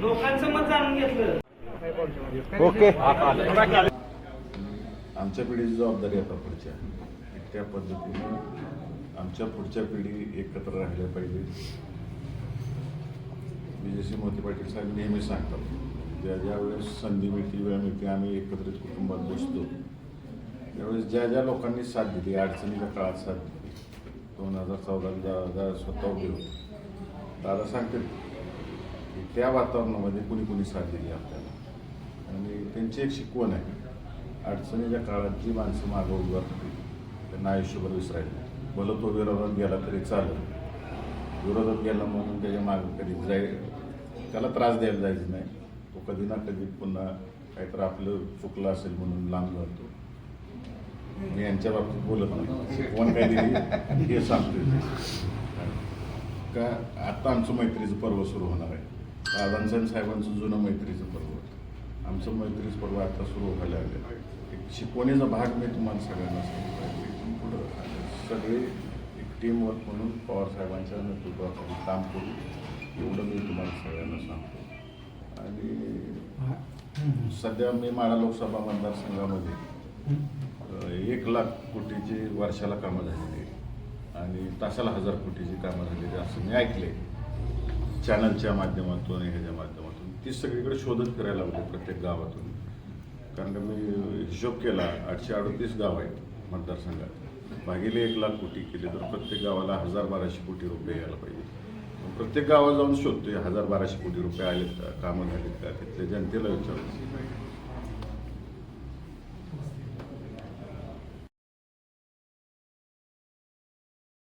लोकांचं मत जाणून घेतलं ओके आमच्या पिढीची जबाबदारी आता पुढच्या त्या पद्धतीने आमच्या पुढच्या पिढी एकत्र राहिल्या पाहिजे. विजयसिंह मोती पाटील साहेब नेहमी सांगतात ज्या ज्या वेळेस संधी मिळते वेळ मिळते आम्ही एकत्रित कुटुंबात बसतो. त्यावेळेस ज्या ज्या लोकांनी साथ दिली अडचणीच्या काळात साथ दिली दोन हजार चौदा दादा स्वतः उभे दादा सांगते की त्या वातावरणामध्ये कुणी कुणी साथ दिली आपल्याला. आणि त्यांची एक शिकवण आहे अडचणीच्या काळात जी माणसं मागं उभी राहतील त्यांना आयुष्यभर विसरायला भलं तो विरोधात गेला तरी चालेल. विरोधात गेला म्हणून त्याच्या मागं कधी जाय त्याला त्रास द्यायला जायचं नाही. तो कधी ना कधी पुन्हा काहीतरी आपलं चुकलं असेल म्हणून लांब जातो. मी यांच्या बाबतीत बोलत नाही. शिकवण काय दिली हे सांगतोय का आता आमचं मैत्रीचं पर्व सुरू होणार आहे. आणि साहेबांचं जुनं मैत्रीचं पर्व होतं. आमचं मैत्रीचं पर्व आता सुरू व्हायला लागलं एक शिकवणीचा भाग मी तुम्हाला सगळ्यांना सांगतो आहे. इथून पुढं सगळे एक टीम वर्क म्हणून पवार साहेबांच्या नेतृत्वाखाली काम करू. एवढं मी तुम्हाला सगळ्यांना सांगतो आणि सध्या मी माळा लोकसभा मतदारसंघामध्ये एक लाख कोटीची वर्षाला कामं झालेली आहे. आणि तासाला हजार कोटीची कामं झालेली असं मी ऐकले चॅनलच्या माध्यमातून ह्याच्या माध्यमातून. ती सगळीकडे शोधत करायला लागले प्रत्येक गावातून. कारण का मी हिशोब केला आठशे अडतीस गाव आहेत मतदारसंघात. भागिले एक लाख कोटी केले तर प्रत्येक गावाला हजार बाराशे कोटी रुपये यायला पाहिजे. मग प्रत्येक गावात जाऊन शोधतोय हजार बाराशे कोटी रुपये आलेत का कामं झालेत का तिथल्या जनतेला विचारतो